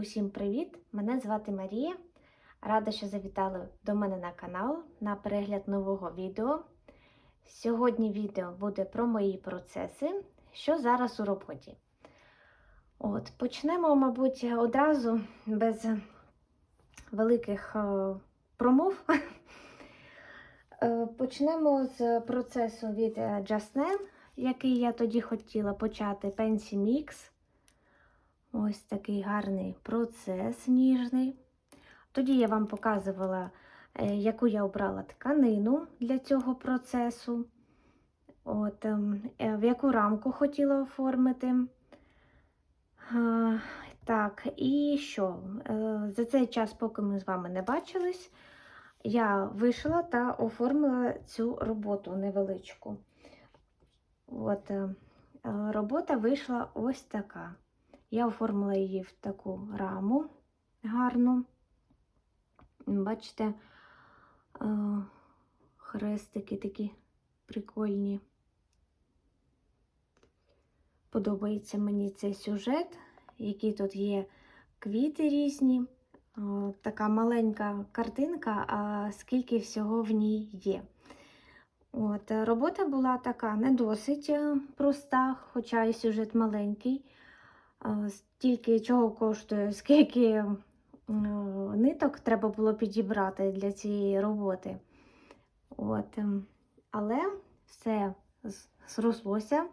Усім привіт! Мене звати Марія. Рада, що завітали до мене на канал на перегляд нового відео. Сьогодні відео буде про мої процеси, що зараз у роботі. От, Почнемо, мабуть, одразу без великих е, промов. Е, Почнемо з процесу від е, який я тоді хотіла почати Pensy Mix. Ось такий гарний процес ніжний. Тоді я вам показувала, е, яку я обрала тканину для цього процесу, От, ем, е, в яку рамку хотіла оформити. Так, і що? Е, За цей час, поки ми з вами не бачились, я вийшла та оформила цю роботу невеличку. От, робота вийшла ось така. Я оформила її в таку раму гарну. Бачите, е, хрестики такі прикольні. Подобається мені цей сюжет, який тут є квіти різні. Е, Така маленька картинка, а скільки всього в ній є. От, Робота була така не досить е, проста, хоча і сюжет маленький. Стільки чого коштує, скільки ниток треба було підібрати для цієї роботи. От, ем, але все зрослося,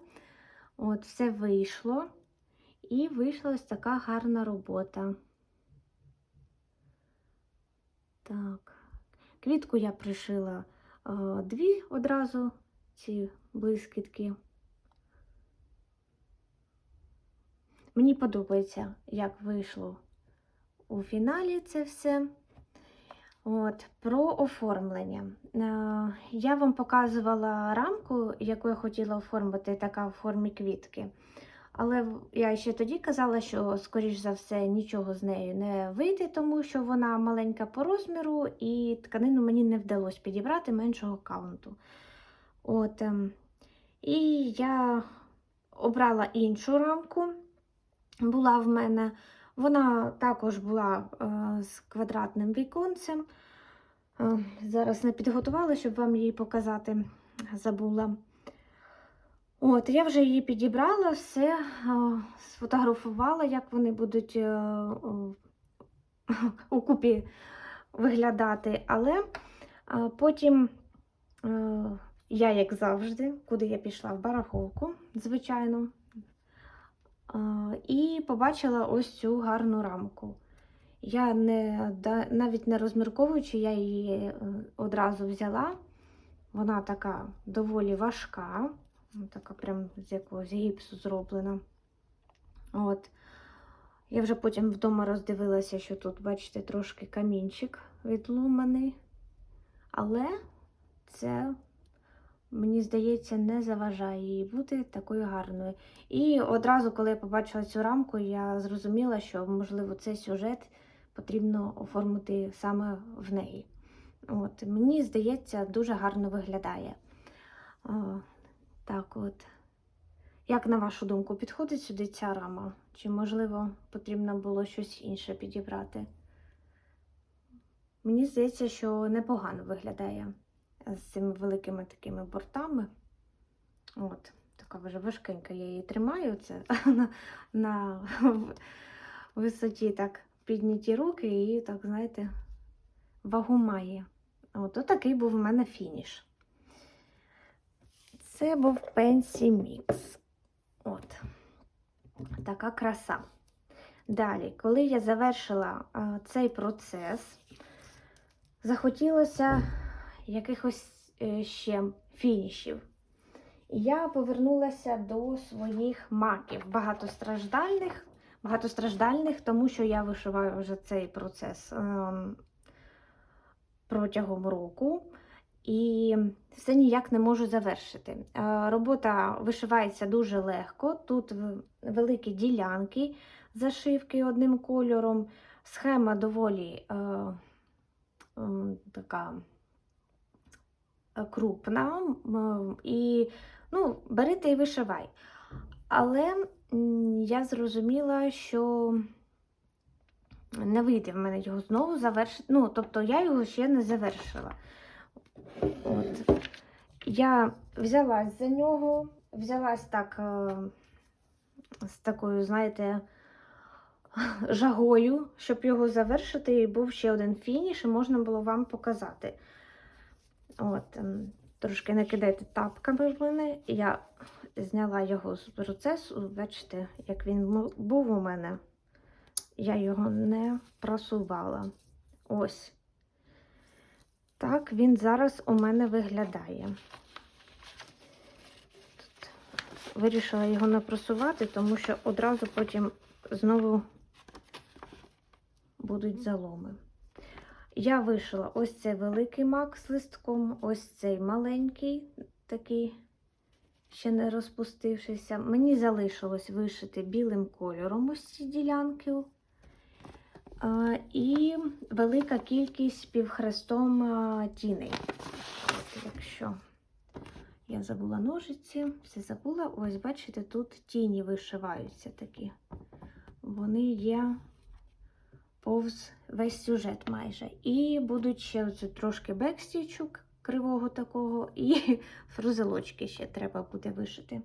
от, все вийшло, і вийшла ось така гарна робота. Так, квітку я пришила дві одразу, ці блискітки. Мені подобається, як вийшло у фіналі це все. От, Про оформлення. Е, Я вам показувала рамку, яку я хотіла оформити, така в формі квітки. Але я ще тоді казала, що, скоріш за все, нічого з нею не вийде, тому що вона маленька по розміру, і тканину мені не вдалося підібрати меншого каунту. От, ем, і я обрала іншу рамку була в мене. Вона також була е, з квадратним віконцем. Е, зараз не підготувала, щоб вам її показати, забула. От, я вже її підібрала, все, е, сфотографувала, як вони будуть у купі виглядати. Але потім я, як завжди, куди я пішла в барахолку, звичайно, І побачила ось цю гарну рамку. Я не, навіть не розмірковуючи, я її е, одразу взяла. Вона така доволі важка, така прям з якогось гіпсу зроблена. От. Я вже потім вдома роздивилася, що тут, бачите, трошки камінчик відломаний. Але це мені здається, не заважає їй бути такою гарною. І одразу, коли я побачила цю рамку, я зрозуміла, що, можливо, цей сюжет потрібно оформити саме в неї. От, Мені здається, дуже гарно виглядає. О, так от. Як на вашу думку, підходить сюди ця рама? Чи, можливо, потрібно було щось інше підібрати? Мені здається, що непогано виглядає з цими великими такими бортами. От, така вже важкенька, я її тримаю. Це на, на висоті так підняті руки і, так, знаєте, вагу має. От отакий був у мене фініш. Це був Pensy Mix. От. Така краса. Далі, коли я завершила а, цей процес, захотілося якихось е, ще фінішів. І я повернулася до своїх маків багатостраждальних, багатостраждальних, тому що я вишиваю вже цей процес ем, протягом року. І все ніяк не можу завершити. Е, Робота вишивається дуже легко. Тут великі ділянки зашивки одним кольором. Схема доволі е, м, така е, крупна. І ну, бери та й вишивай. Але я зрозуміла, що не вийде в мене його знову завершити. Ну, тобто я його ще не завершила. От. Я взялась за нього, взялась так е, з такою, знаєте, жагою, щоб його завершити, і був ще один фініш, і можна було вам показати. От, ем, трошки не кидайте тапками в мене. Я зняла його з процесу. Бачите, як він був у мене. Я його не просувала. Ось. Так він зараз у мене виглядає. Тут вирішила його не просувати, тому що одразу потім знову будуть заломи. Я вишила ось цей великий мак з листком, ось цей маленький, такий, ще не розпустившийся. Мені залишилось вишити білим кольором ось ці ділянки. І велика кількість півхрестом тіней. От, якщо я забула ножиці, все забула. Ось, бачите, тут тіні вишиваються такі. Вони є повз весь сюжет майже. І будуть ще оце трошки бекстічу кривого такого, і фрузелочки ще треба буде вишити.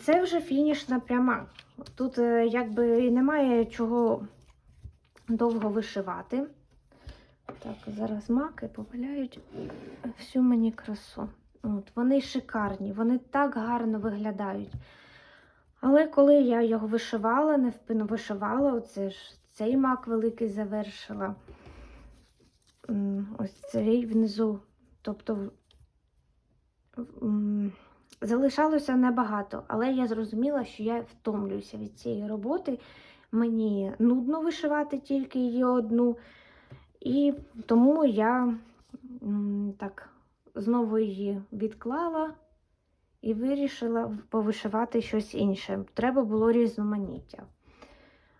Це вже фінішна пряма. Тут е, якби немає чого довго вишивати. Так, зараз маки поваляють всю мені красу. От, вони шикарні, вони так гарно виглядають. Але коли я його вишивала, невпинно вишивала, оце ж цей мак великий завершила. Ось цей внизу. Тобто залишалося небагато, але я зрозуміла, що я втомлююся від цієї роботи. Мені нудно вишивати тільки її одну. І тому я так знову її відклала і вирішила повишивати щось інше. Треба було різноманіття.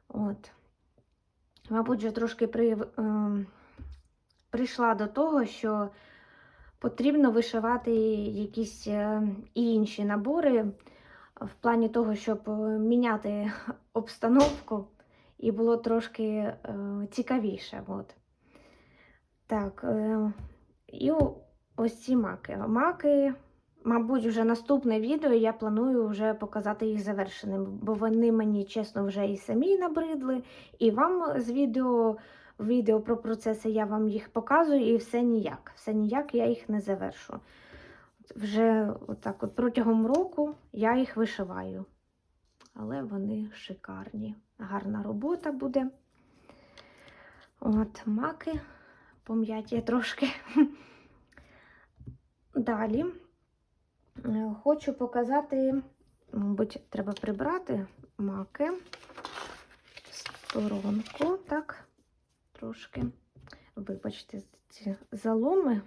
От. Мабуть, вже трошки при, ем, прийшла до того, що потрібно вишивати якісь е, інші набори в плані того, щоб е, міняти обстановку і було трошки е, цікавіше. От. Так, е, і ось ці маки. Маки, мабуть, вже наступне відео я планую вже показати їх завершеними, бо вони мені, чесно, вже і самі набридли, і вам з відео, відео про процеси я вам їх показую, і все ніяк. Все ніяк я їх не завершу. Вже отак от протягом року я їх вишиваю. Але вони шикарні. Гарна робота буде. От, маки пом'яті трошки. Далі хочу показати, мабуть, треба прибрати маки сторонку, так, трошки. Вибачте, ці заломи,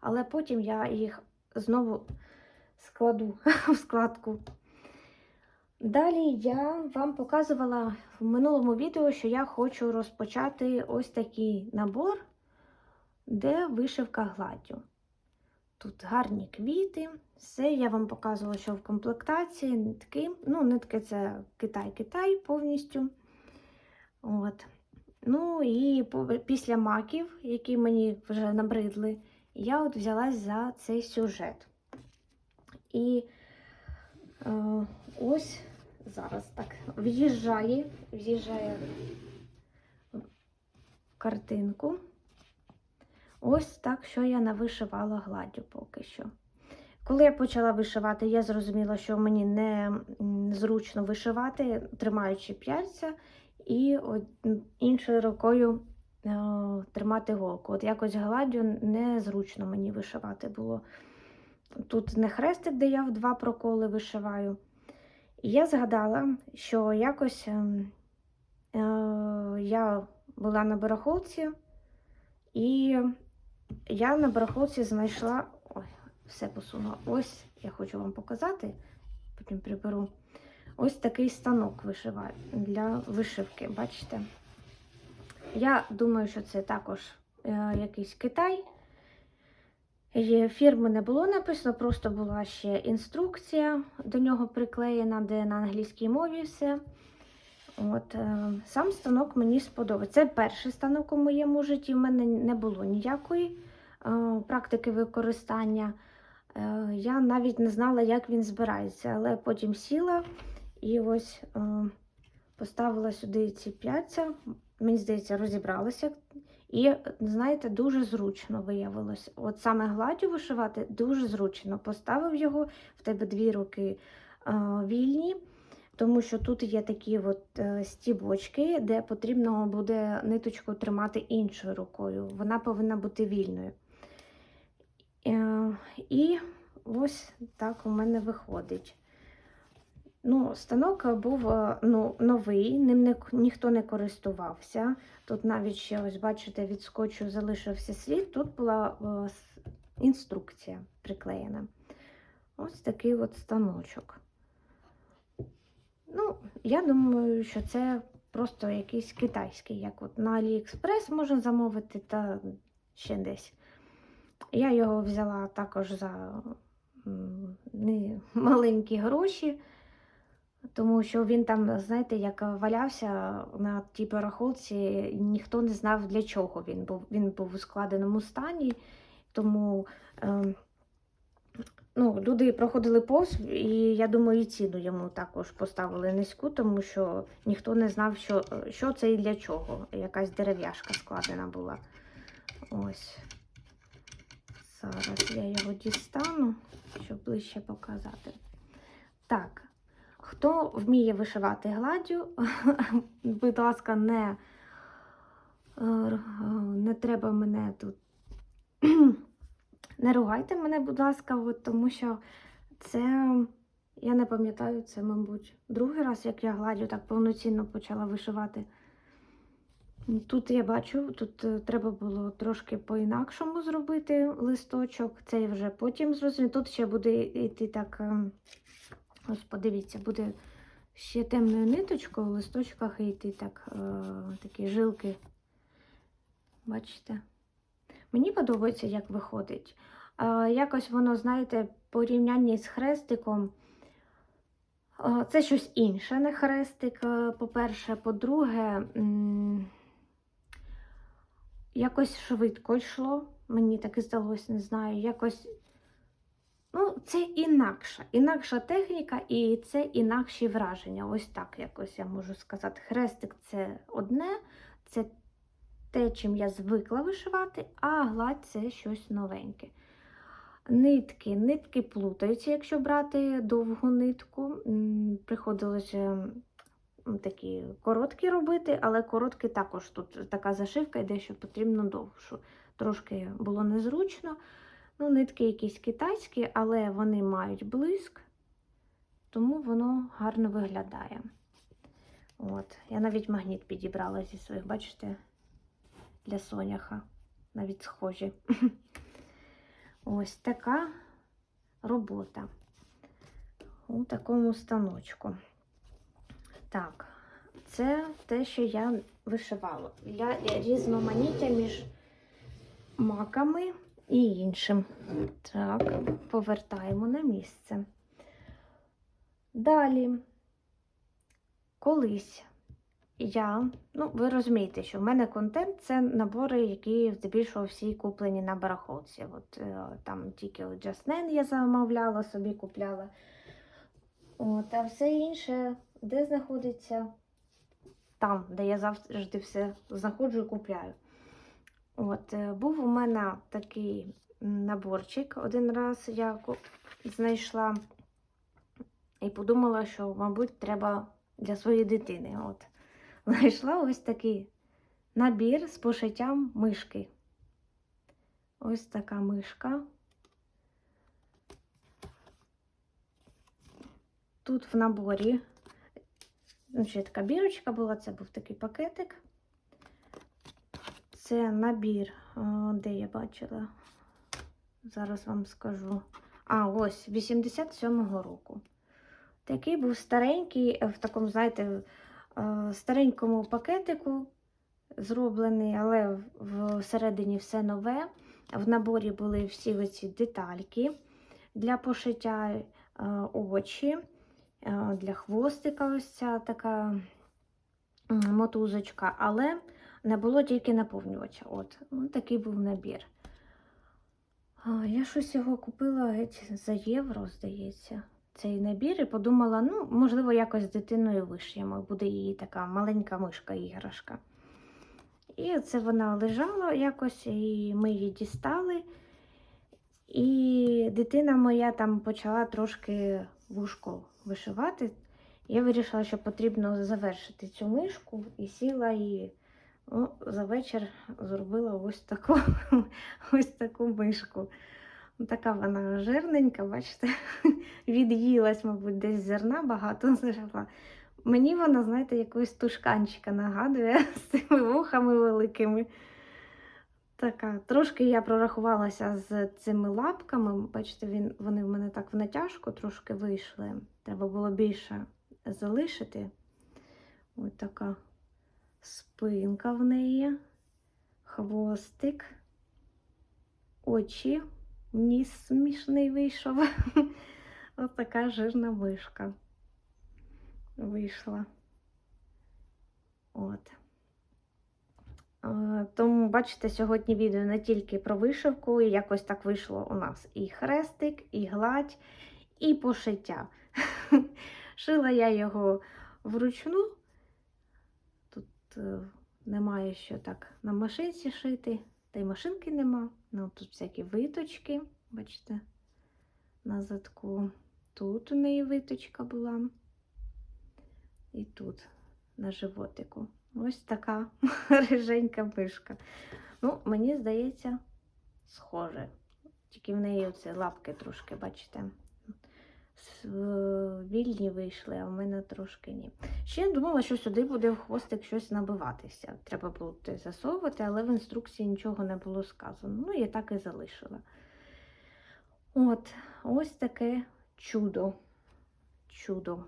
але потім я їх знову складу в складку. Далі я вам показувала в минулому відео, що я хочу розпочати ось такий набор, де вишивка гладдю. Тут гарні квіти, все я вам показувала, що в комплектації нитки. Ну, нитки це Китай-Китай повністю. От. Ну і після маків, які мені вже набридли, я от взялась за цей сюжет. І е, ось зараз так в'їжджає, в'їжджає картинку. Ось так, що я навишивала гладдю поки що. Коли я почала вишивати, я зрозуміла, що мені не зручно вишивати, тримаючи п'яльця, і іншою рукою е, тримати голку. От якось гладдю незручно мені вишивати було. Тут не хрестик, де я в два проколи вишиваю. І я згадала, що якось ем, е, я була на барахолці, і я на барахолці знайшла. Ой, все посунула. Ось я хочу вам показати, потім приберу. Ось такий станок вишиваю для вишивки, бачите? Я думаю, що це також е, якийсь Китай. Фірми не було написано, просто була ще інструкція до нього приклеєна, де на англійській мові все. От, е, сам станок мені сподобається. Це перший станок у моєму житті. У мене не було ніякої е, практики використання. Е, я навіть не знала, як він збирається, але потім сіла і ось поставила сюди ці п'яття. Мені здається, розібралася. І, знаєте, дуже зручно виявилось. От саме гладдю вишивати дуже зручно. Поставив його, в тебе дві руки вільні, тому що тут є такі от е, стібочки, де потрібно буде ниточку тримати іншою рукою. Вона повинна бути вільною. Е, і ось так у мене виходить. Ну, станок був е, ну, новий, ним не, ніхто не користувався. Тут навіть ще, ось бачите, від скотчу залишився слід. Тут була с- інструкція приклеєна. Ось такий от станочок. Ну, я думаю, що це просто якийсь китайський, як от на Аліекспрес можна замовити та ще десь. Я його взяла також за не маленькі гроші. Тому що він там, знаєте, як валявся на тій барахолці, ніхто не знав для чого він був. Він був у складеному стані, тому е, ну, люди проходили повз, і я думаю, і ціну йому також поставили низьку, тому що ніхто не знав, що, що це і для чого. Якась дерев'яшка складена була. Ось. Зараз я його дістану, щоб ближче показати. Так. Хто вміє вишивати гладдю, будь ласка, не, е, не треба мене тут. Не ругайте мене, будь ласка, от, тому що це, я не пам'ятаю, це, мабуть, другий раз, як я гладдю так повноцінно почала вишивати. Тут я бачу, тут е, треба було трошки по-інакшому зробити листочок. Це я вже потім зрозумію. Тут ще буде йти так. ем, Ось подивіться, буде ще темною ниточкою в листочках йти так, е, такі жилки. Бачите? Мені подобається, як виходить. Якось воно, знаєте, порівнянні з хрестиком. Це щось інше, не хрестик, е, по-перше. По-друге, якось швидко йшло. Мені так і здалося, не знаю. Якось Ну, це інакша, інакша техніка і це інакші враження. Ось так якось я можу сказати. Хрестик це одне, це те, чим я звикла вишивати, а гладь це щось новеньке. Нитки, нитки плутаються, якщо брати довгу нитку. Приходилося такі короткі робити, але короткі також тут така зашивка йде, що потрібно довшу. Трошки було незручно. Ну, нитки якісь китайські, але вони мають блиск, тому воно гарно виглядає. От. Я навіть магніт підібрала зі своїх, бачите, для соняха. Навіть схожі. Ось така робота у такому станочку. Так, це те, що я вишивала. Для різноманіття між маками і іншим. Так, повертаємо на місце. Далі, колись я, ну, ви розумієте, що в мене контент це набори, які здебільшого всі куплені на барахолці. От е, там тільки Jasnen я замовляла, собі купляла. От, а все інше, де знаходиться? Там, де я завжди все знаходжу і купляю. От, е, був у мене такий наборчик. Один раз я знайшла і подумала, що, мабуть, треба для своєї дитини. От. Знайшла ось такий набір з пошиттям мишки. Ось така мишка. Тут в наборі ще така бірочка була, це був такий пакетик. Це набір, де я бачила. Зараз вам скажу. А, ось 87-го року. Такий був старенький, в такому, знаєте, старенькому пакетику зроблений, але всередині все нове. В наборі були всі оці детальки для пошиття е, очі, е, для хвостика ось ця така мотузочка, але не було тільки наповнювача. От, ну, такий був набір. Я щось його купила геть за євро, здається, цей набір, і подумала, ну, можливо, якось з дитиною вишиємо, буде її така маленька мишка іграшка. І це вона лежала якось, і ми її дістали. І дитина моя там почала трошки вушко вишивати. Я вирішила, що потрібно завершити цю мишку і сіла і ну, за вечір зробила ось таку, ось таку мишку. Ну, Така вона жирненька, бачите, від'їлась, мабуть, десь зерна багато зажила. Мені вона, знаєте, якогось тушканчика нагадує з цими вухами великими. Така, трошки я прорахувалася з цими лапками. Бачите, він, вони в мене так в натяжку трошки вийшли. Треба було більше залишити. Ось така спинка в неї, хвостик, очі, ніс смішний вийшов. Ось така жирна мишка вийшла. От. Тому, бачите, сьогодні відео не тільки про вишивку, і якось так вийшло у нас і хрестик, і гладь, і пошиття. Шила я його вручну. Тут е, немає що так на машинці шити, та й машинки нема. Ну, тут всякі виточки, бачите, на задку. Тут у неї виточка була. І тут, на животику. Ось така риженька мишка. Ну, мені здається, схоже. Тільки в неї оце лапки трошки, бачите, вільні вийшли, а в мене трошки ні. Ще я думала, що сюди буде в хвостик щось набиватися. Треба було засовувати, але в інструкції нічого не було сказано. Ну, я так і залишила. От, ось таке чудо. Чудо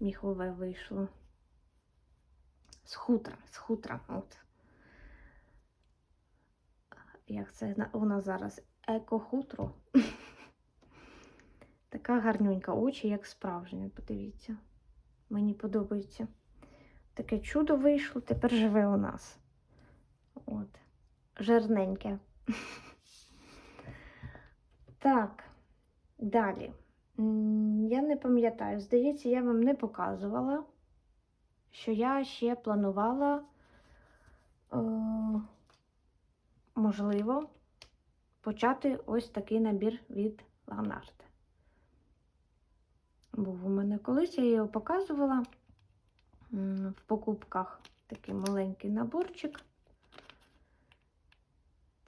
міхове вийшло. З хутра, з хутра. От. Як це у нас зараз? Еко-хутро. Така гарнюнька очі, як справжня, подивіться. Мені подобається. Таке чудо вийшло, тепер живе у нас. От. Жирненьке. Так, далі. Я не пам'ятаю, здається, я вам не показувала, що я ще планувала, е, можливо, почати ось такий набір від Ганарт. Був у мене колись, я його показувала в покупках такий маленький наборчик.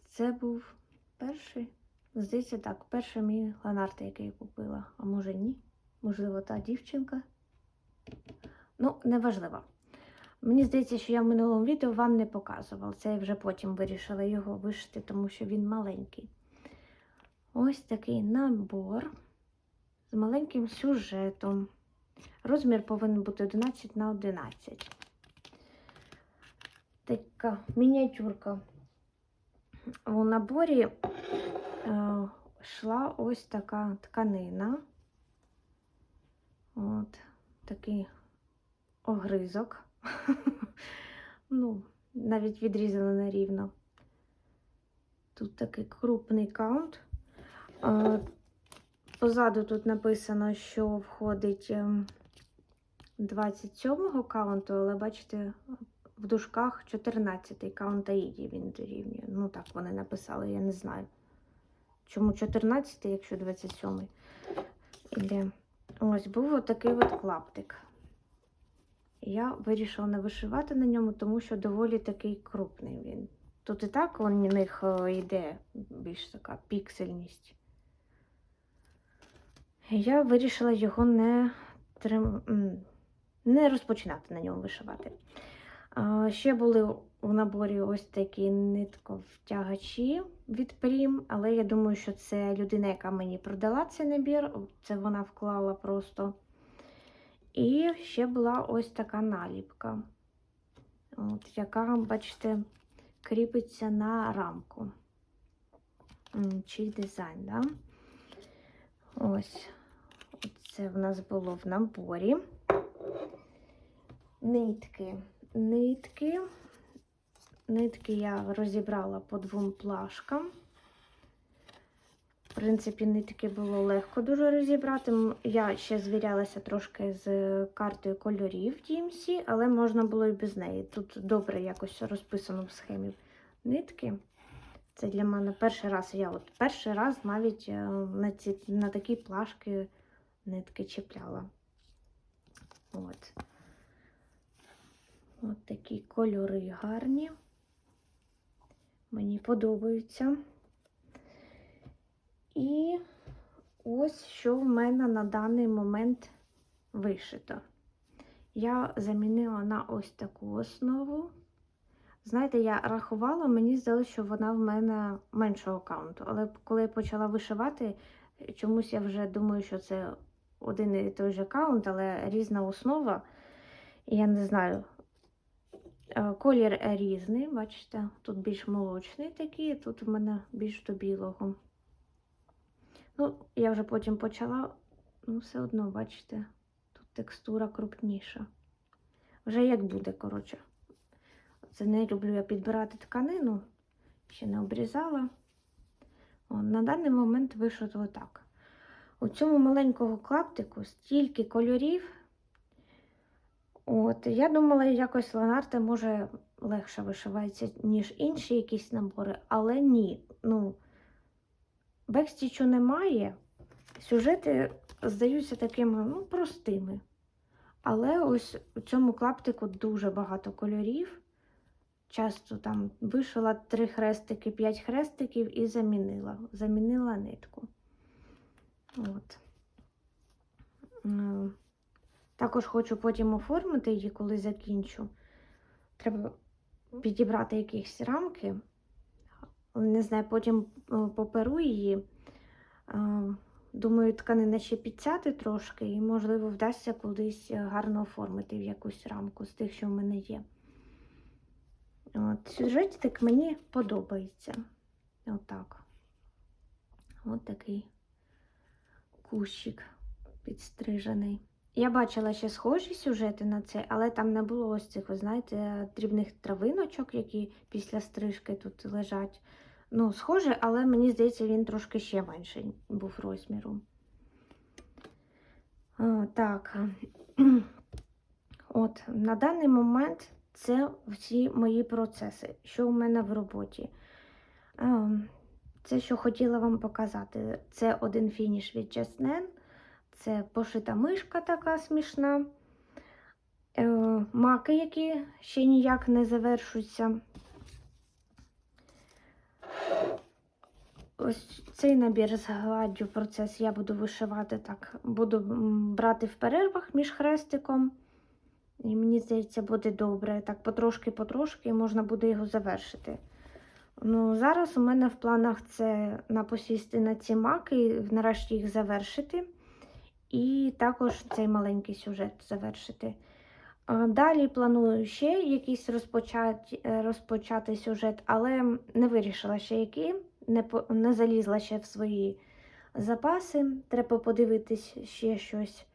Це був перший. Здається, так, перший мій ланарт, який я купила. А може ні? Можливо, та дівчинка. Ну, неважливо. Мені здається, що я в минулому відео вам не показувала. Це я вже потім вирішила його вишити, тому що він маленький. Ось такий набор маленьким сюжетом. Розмір повинен бути 11 на 11. Така мініатюрка. У наборі е, йшла ось така тканина. От такий огризок. ну, навіть відрізано нерівно. Тут такий крупний каунт. Позаду тут написано, що входить ем, 27-го каунту, але бачите, в дужках 14-й каунт Аїді він дорівнює. Ну так вони написали, я не знаю. Чому 14-й, якщо 27-й іде. Ось був отакий от клаптик. Я вирішила не вишивати на ньому, тому що доволі такий крупний він. Тут і так у них е, йде більш така піксельність. Я вирішила його не, трим... не розпочинати на ньому вишивати. Ще були у наборі ось такі нитковтягачі від Прім, але я думаю, що це людина, яка мені продала цей набір, це вона вклала просто. І ще була ось така наліпка, от, яка, бачите, кріпиться на рамку. Чий дизайн, да? Ось. Це в нас було в наборі. Нитки. Нитки. Нитки я розібрала по двом плашкам. В принципі, нитки було легко дуже розібрати. Я ще звірялася трошки з картою кольорів DMC, але можна було і без неї. Тут добре якось розписано в схемі нитки. Це для мене перший раз. Я от перший раз навіть е, на, ці, на такі плашки нитки чіпляла. От. От такі кольори гарні. Мені подобаються. І ось що в мене на даний момент вишито. Я замінила на ось таку основу. Знаєте, я рахувала, мені здалося, що вона в мене меншого каунту. Але коли я почала вишивати, чомусь я вже думаю, що це один і той же каунт, але різна основа. Я не знаю. Е, Колір різний, бачите, тут більш молочний такий, тут в мене більш до білого. Ну, я вже потім почала, ну, все одно, бачите, тут текстура крупніша. Вже як буде, коротше. Це не люблю я підбирати тканину, ще не обрізала. О, на даний момент вийшло отак. У цьому маленького клаптику стільки кольорів. От, я думала, якось ланарте може легше вишивається, ніж інші якісь набори, але ні. Ну, бекстічу немає. Сюжети здаються такими ну, простими. Але ось у цьому клаптику дуже багато кольорів. Часто там вишила три хрестики, п'ять хрестиків і замінила. Замінила нитку. От. Також хочу потім оформити її, коли закінчу. Треба підібрати якісь рамки. Не знаю, потім е, поперу її. Е, Думаю, тканина ще підсяти трошки, і, можливо, вдасться кудись гарно оформити в якусь рамку з тих, що в мене є. От, сюжетик мені подобається. Отак. От такий кущик підстрижений. Я бачила ще схожі сюжети на це, але там не було ось цих, ви знаєте, дрібних травиночок, які після стрижки тут лежать. Ну, схоже, але мені здається, він трошки ще менший був розміром. О, так. От, на даний момент це всі мої процеси, що у мене в роботі. Це, що хотіла вам показати, це один фініш від Jasnen. Це пошита мишка така смішна. Е, Маки, які ще ніяк не завершуються. Ось цей набір з гладдю процес я буду вишивати так. Буду брати в перервах між хрестиком. І мені здається, буде добре. Так потрошки-потрошки можна буде його завершити. Ну, зараз у мене в планах це напосісти на ці маки, нарешті їх завершити. І також цей маленький сюжет завершити. Далі планую ще якийсь розпочати, е, розпочати сюжет, але не вирішила ще який, не, не залізла ще в свої запаси. Треба подивитись ще щось.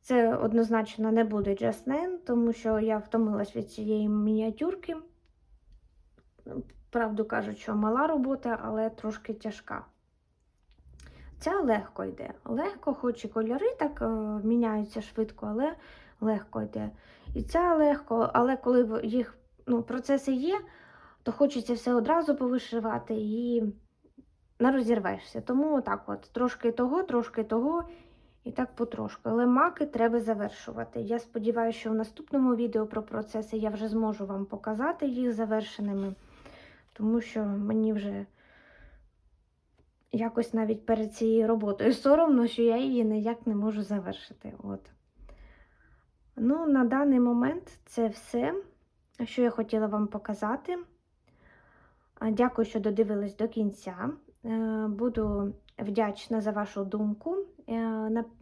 Це однозначно не буде Nine, тому що я втомилась від цієї мініатюрки. Правду кажуть, що мала робота, але трошки тяжка. Ця легко йде. Легко, хоч і кольори так е, міняються швидко, але легко йде. І ця легко, але коли їх ну, процеси є, то хочеться все одразу повишивати і не розірвешся. Тому так от, трошки того, трошки того, і так потрошку. Але маки треба завершувати. Я сподіваюся, що в наступному відео про процеси я вже зможу вам показати їх завершеними, тому що мені вже якось навіть перед цією роботою соромно, що я її ніяк не можу завершити. От. Ну, на даний момент це все, що я хотіла вам показати. Дякую, що додивились до кінця. Е, Буду вдячна за вашу думку.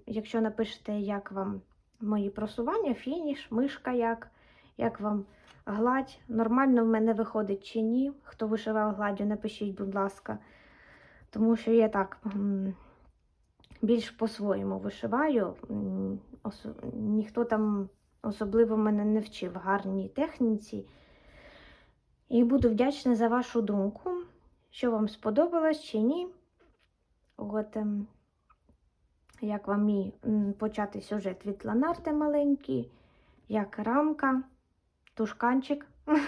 Якщо напишете, як вам мої просування, фініш, мишка, як, як вам гладь. Нормально в мене виходить чи ні. Хто вишивав гладдю, напишіть, будь ласка. Тому що я так більш по-своєму вишиваю. Ніхто там особливо мене не вчив гарній техніці. І буду вдячна за вашу думку, що вам сподобалось чи ні. От, ем, як вам мій почати сюжет від ланарти маленький, як рамка, тушканчик.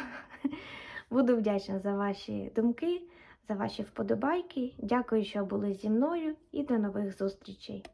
Буду вдячна за ваші думки, за ваші вподобайки. Дякую, що були зі мною і до нових зустрічей.